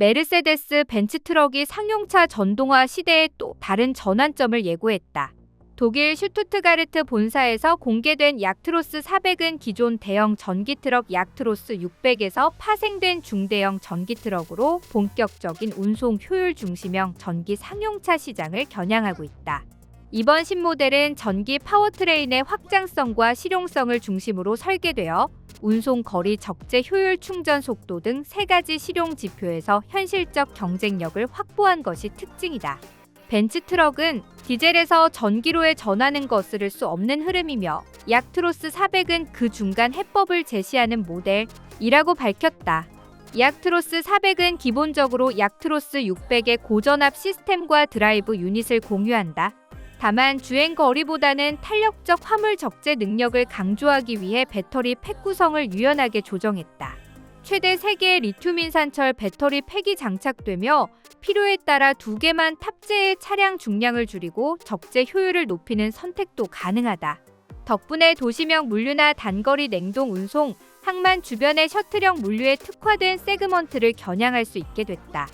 메르세데스 벤츠 트럭이 상용차 전동화 시대의 또 다른 전환점을 예고했다. 독일 슈투트가르트 본사에서 공개된 약트로스 400은 기존 대형 전기 트럭 약트로스 600에서 파생된 중대형 전기 트럭으로 본격적인 운송 효율 중심형 전기 상용차 시장을 겨냥하고 있다. 이번 신모델은 전기 파워트레인의 확장성과 실용성을 중심으로 설계되어 운송 거리 적재 효율 충전 속도 등 세 가지 실용 지표에서 현실적 경쟁력을 확보한 것이 특징이다. 벤츠 트럭은 디젤에서 전기로에 전하는 것을 수 없는 흐름이며 약트로스 400은 그 중간 해법을 제시하는 모델이라고 밝혔다. 약트로스 400은 기본적으로 약트로스 600의 고전압 시스템과 드라이브 유닛을 공유한다. 다만 주행 거리보다는 탄력적 화물 적재 능력을 강조하기 위해 배터리 팩 구성을 유연하게 조정했다. 최대 3개의 리튬 인산철 배터리 팩이 장착되며 필요에 따라 두 개만 탑재해 차량 중량을 줄이고 적재 효율을 높이는 선택도 가능하다. 덕분에 도시명 물류나 단거리 냉동 운송, 항만 주변의 셔틀형 물류에 특화된 세그먼트를 겨냥할 수 있게 됐다.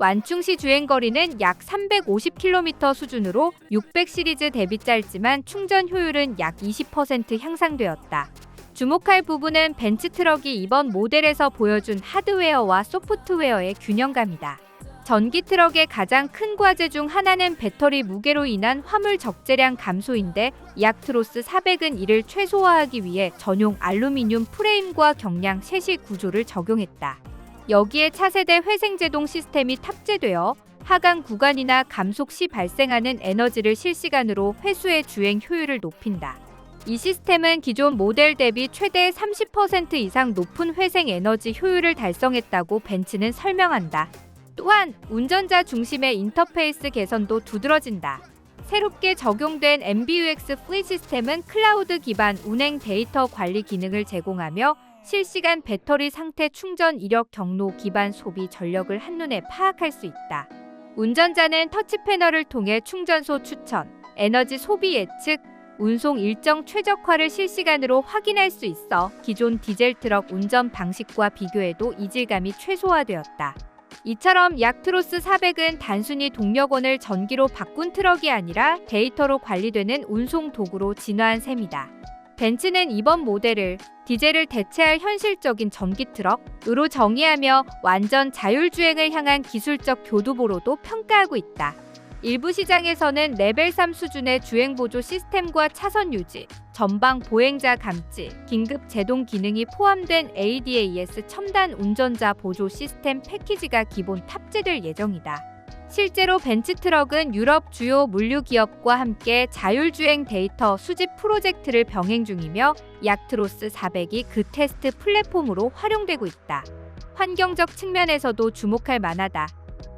완충시 주행 거리는 약 350km 수준으로 600 시리즈 대비 짧지만 충전 효율은 약 20% 향상되었다. 주목할 부분은 벤츠 트럭이 이번 모델에서 보여준 하드웨어와 소프트웨어의 균형감이다. 전기 트럭의 가장 큰 과제 중 하나는 배터리 무게로 인한 화물 적재량 감소인데 약트로스 400은 이를 최소화하기 위해 전용 알루미늄 프레임과 경량 셰시 구조를 적용했다. 여기에 차세대 회생제동 시스템이 탑재되어 하강 구간이나 감속 시 발생하는 에너지를 실시간으로 회수해 주행 효율을 높인다. 이 시스템은 기존 모델 대비 최대 30% 이상 높은 회생 에너지 효율을 달성했다고 벤츠는 설명한다. 또한 운전자 중심의 인터페이스 개선도 두드러진다. 새롭게 적용된 MBUX 플릿 시스템은 클라우드 기반 운행 데이터 관리 기능을 제공하며 실시간 배터리 상태 충전 이력 경로 기반 소비 전력을 한눈에 파악할 수 있다. 운전자는 터치 패널을 통해 충전소 추천, 에너지 소비 예측, 운송 일정 최적화를 실시간으로 확인할 수 있어 기존 디젤 트럭 운전 방식과 비교해도 이질감이 최소화되었다. 이처럼 약트로스 400은 단순히 동력원을 전기로 바꾼 트럭이 아니라 데이터로 관리되는 운송 도구로 진화한 셈이다. 벤츠는 이번 모델을 디젤을 대체할 현실적인 전기 트럭으로 정의하며 완전 자율주행을 향한 기술적 교두보로도 평가하고 있다. 일부 시장에서는 레벨 3 수준의 주행 보조 시스템과 차선 유지, 전방 보행자 감지, 긴급 제동 기능이 포함된 ADAS 첨단 운전자 보조 시스템 패키지가 기본 탑재될 예정이다. 실제로 벤츠 트럭은 유럽 주요 물류 기업과 함께 자율주행 데이터 수집 프로젝트를 병행 중이며 약트로스 400이 그 테스트 플랫폼으로 활용되고 있다. 환경적 측면에서도 주목할 만하다.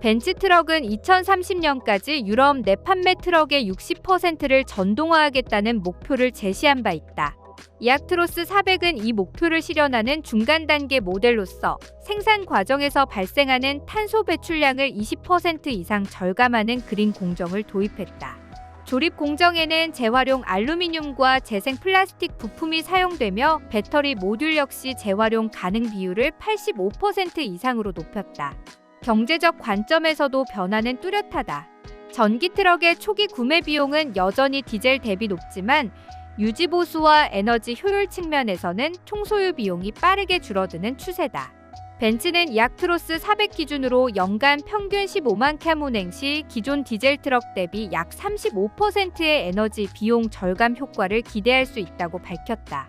벤츠 트럭은 2030년까지 유럽 내 판매 트럭의 60%를 전동화하겠다는 목표를 제시한 바 있다. 이악트로스 400은 이 목표를 실현하는 중간 단계 모델로서 생산 과정에서 발생하는 탄소 배출량을 20% 이상 절감하는 그린 공정을 도입했다. 조립 공정에는 재활용 알루미늄과 재생 플라스틱 부품이 사용되며 배터리 모듈 역시 재활용 가능 비율을 85% 이상으로 높였다. 경제적 관점에서도 변화는 뚜렷하다. 전기 트럭의 초기 구매 비용은 여전히 디젤 대비 높지만 유지 보수와 에너지 효율 측면에서는 총소유 비용이 빠르게 줄어드는 추세다. 벤츠는 약트로스 400 기준으로 연간 평균 15만 캬 운행 시 기존 디젤 트럭 대비 약 35%의 에너지 비용 절감 효과를 기대할 수 있다고 밝혔다.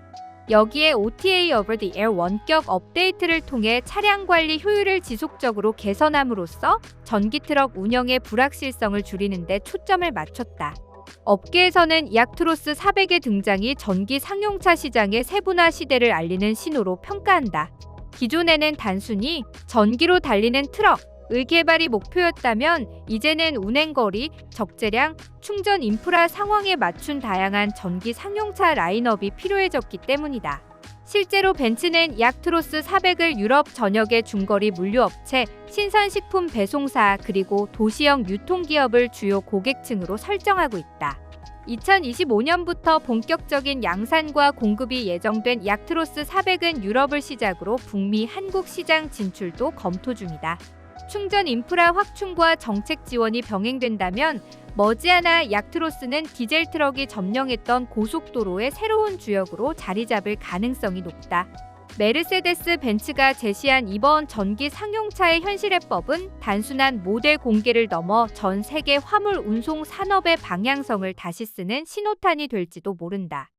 여기에 OTA Over the Air 원격 업데이트를 통해 차량 관리 효율을 지속적으로 개선함으로써 전기 트럭 운영의 불확실성을 줄이는 데 초점을 맞췄다. 업계에서는 약트로스 400의 등장이 전기 상용차 시장의 세분화 시대를 알리는 신호로 평가한다. 기존에는 단순히 전기로 달리는 트럭, 의 개발이 목표였다면 이제는 운행거리, 적재량, 충전 인프라 상황에 맞춘 다양한 전기 상용차 라인업이 필요해졌기 때문이다. 실제로 벤츠는 약 트로스 400을 유럽 전역의 중거리 물류업체, 신선식품 배송사 그리고 도시형 유통기업을 주요 고객층으로 설정하고 있다. 2025년부터 본격적인 양산과 공급이 예정된 약트로스 400은 유럽을 시작으로 북미 한국 시장 진출도 검토 중이다. 충전 인프라 확충과 정책 지원이 병행된다면 머지않아 약트로스는 디젤 트럭이 점령했던 고속도로의 새로운 주역으로 자리 잡을 가능성이 높다. 메르세데스 벤츠가 제시한 이번 전기 상용차의 현실해법은 단순한 모델 공개를 넘어 전 세계 화물 운송 산업의 방향성을 다시 쓰는 신호탄이 될지도 모른다.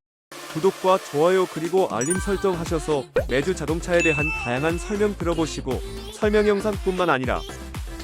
구독과 좋아요 그리고 알림 설정 하셔서 매주 자동차에 대한 다양한 설명 들어보시고 설명 영상뿐만 아니라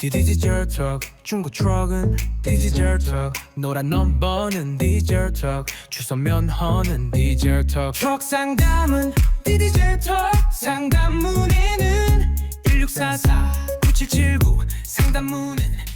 D D 디지털 턱 중고 트럭은 디지털 턱 노란 넘버는 디젤 턱 주소 면허는 턱 트럭 상담은 디지털 턱 상담 문의는 1644 9779 상담 문의는